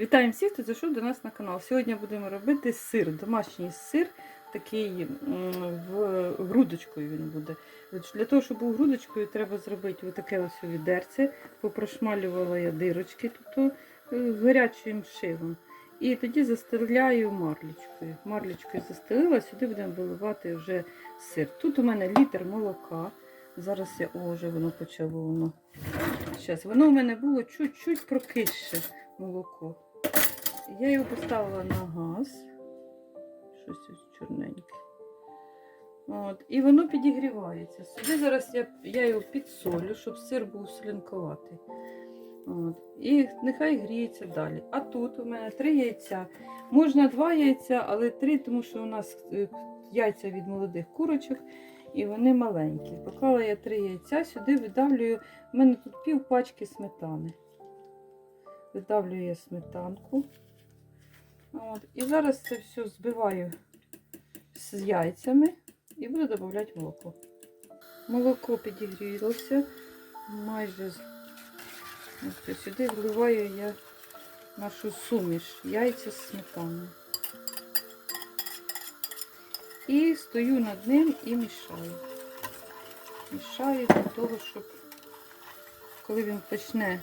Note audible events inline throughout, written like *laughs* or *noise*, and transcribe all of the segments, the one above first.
Вітаємо всіх, хто зайшов до нас на канал. Сьогодні будемо робити сир, домашній сир, такий в грудочкою він буде. Для того, щоб був грудочкою, треба зробити отаке ось відерце. Попрошмалювала я дирочки тут е, гарячим шивом. І тоді застеляю марлічкою. Марлічкою застелила, сюди будемо виливати вже сир. Тут у мене літр молока. Зараз я о, воно почало воно. Зараз воно у мене було чуть-чуть прокисше молоко. Я його поставила на газ. Щось ось чорненьке. От, і воно підігрівається. Сюди зараз я, я його підсолю, щоб сир був слінкуватий. От. І нехай гріється далі. А тут у мене три яйця. Можна два яйця, але три, тому що у нас е, яйця від молодих курочок і вони маленькі. Поклала я три яйця, сюди видавлюю. У мене тут пів пачки сметани. Видавлюю я сметанку. От. І зараз це все збиваю з яйцями і буду додавати молоко. Молоко підігрілося майже. Ось сюди вливаю я нашу суміш, яйця з сметаною. І стою над ним і мішаю. Мішаю для того, щоб коли він почне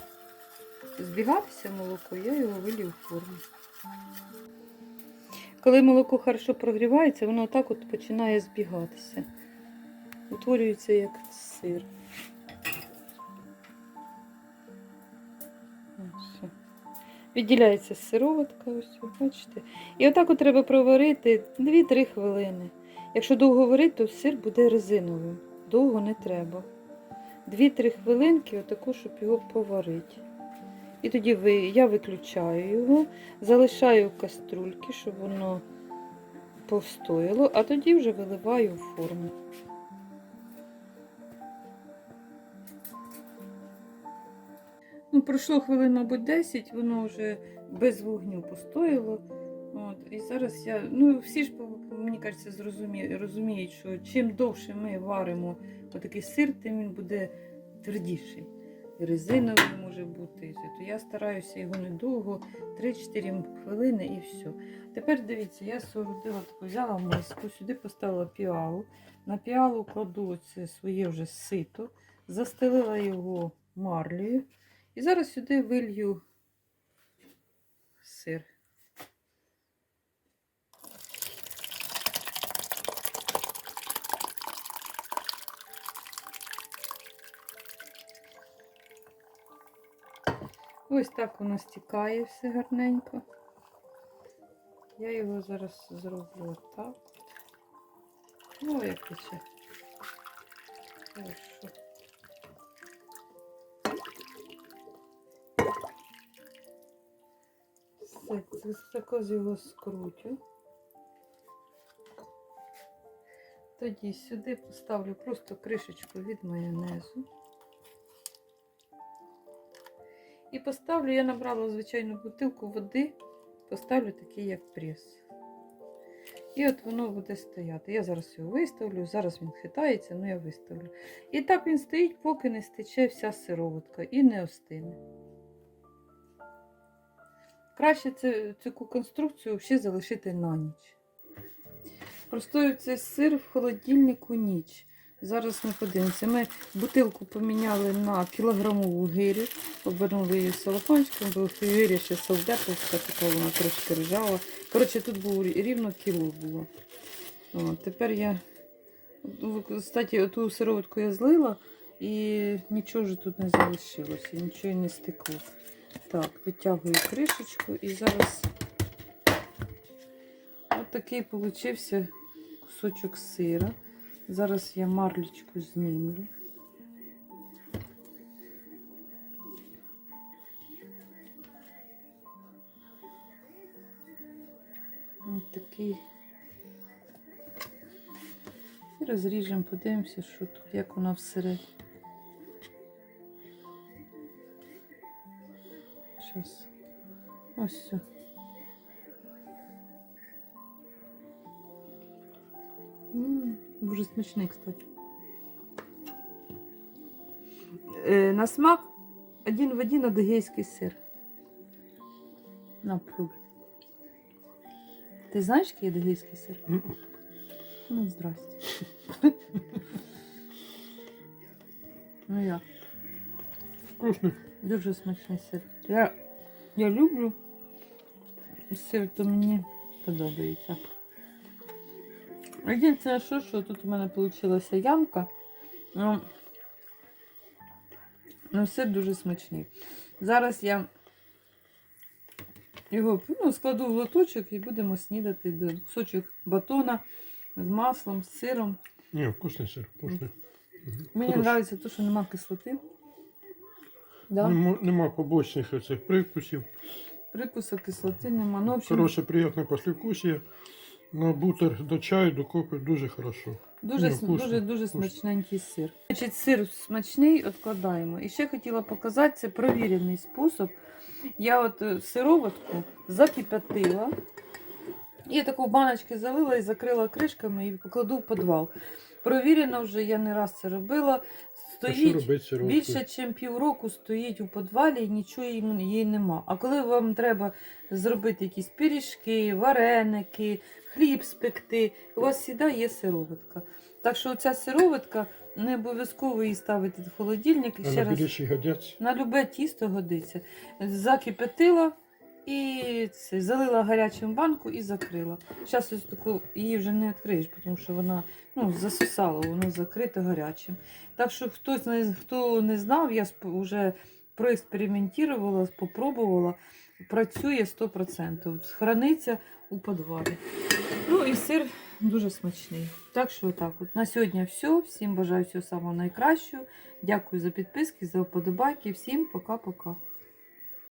збігатися молоко, я його вилью в форму. Коли молоко хорошо прогрівається, воно отак от починає збігатися. Утворюється як сир. Відділяється сироватка, ось, бачите. І отак от треба проварити 2-3 хвилини. Якщо довго варити, то сир буде резиновим. Довго не треба. 2-3 хвилинки, отаку, щоб його поварити. І тоді ви, я виключаю його, залишаю каструльки, щоб воно повстояло, а тоді вже виливаю в форму. Ну, пройшло хвилин, мабуть, 10, воно вже без вогню постояло. От, і зараз я, ну всі ж, мені кажеться, розуміють, що чим довше ми варимо отакий сир, тим він буде твердіший. Резиновий може бути. То я стараюся його недовго, 3-4 хвилини і все. Тепер дивіться, я соорудила таку, взяла миску, сюди поставила піалу. На піалу кладу це своє вже сито, застелила його марлею. І зараз сюди вилью сир. Ось так воно стікає все гарненько. Я його зараз зроблю отак. Ну, як ще. Хорошо. Все, також його скрутю. Тоді сюди поставлю просто кришечку від майонезу. І поставлю, я набрала звичайну бутилку води, поставлю такий, як прес. І от воно буде стояти. Я зараз його виставлю, зараз він хитається, ну я виставлю. І так він стоїть, поки не стече вся сироватка і не остине. Краще цю, цю конструкцію ще залишити на ніч. Простою цей сир в холодильнику ніч. Зараз ми подивимося. Ми бутилку поміняли на кілограмову гирю, обернули її салофанчиком, бо гиря ще солдеповська, така вона трошки ржава. Коротше, тут було рівно кіло було. О, тепер я, ну, кстати, оту сироватку я злила і нічого ж тут не залишилося, нічого не стекло. Так, витягую кришечку і зараз от такий получився кусочок сира. Зараз я марлечку знімлю. Ось такий. І розріжемо, подивимося, що тут, як воно всередині. Зараз. Ось все. Дуже смачний, кстати. Е, на смак один в один адигейський сир. На, пробуй. Ти знаєш, який адигейський сир? М. Ну, здрасте. *laughs* ну як? Вкусный. Дуже смачний сир. Я, я люблю сир, то мені подобається. Єдине, що, що тут у мене вийшла ямка. Ну, ну, сир дуже смачний. Зараз я його ну, складу в лоточок і будемо снідати до кусочок батона з маслом, з сиром. Не, вкусный сыр, вкусный. Мгм. Мені Хороший. подобається те, що нема кислоти. Да? Нема, нема побочних оцих привкусів. Прикусу кислоти нема. Ну, в общем, Хороше, приємне послевкусие. На бутер до чаю, до кофе дуже хорошо. Дуже, Ні, вкусно, дуже, дуже вкусно. смачненький сир. Значить, сир смачний, відкладаємо. І ще хотіла показати, це провірений спосіб. Я от е, сироватку закипятила. І таку в баночки залила і закрила кришками і покладу в підвал. Провірено вже, я не раз це робила. Стоїть більше, ніж півроку стоїть у підвалі і нічого їй нема. А коли вам треба зробити якісь пиріжки, вареники, хліб спекти, у вас завжди є сироватка. Так що ця сироватка не обов'язково її ставити в холодильник. А Ще на раз біліші годяться? на любе тісто годиться. Закипятила і це, залила гарячим банку і закрила. Зараз ось таку її вже не відкриєш, тому що вона ну, засосала, воно закрите гарячим. Так що хтось не, хто не знав, я вже проекспериментувала, спробувала. Працює 100%. Храниться у підвалі. Ну і сир дуже смачний. Так що так, от на сьогодні все. Всім бажаю всього самого найкращого. Дякую за підписки, за вподобайки. Всім пока-пока.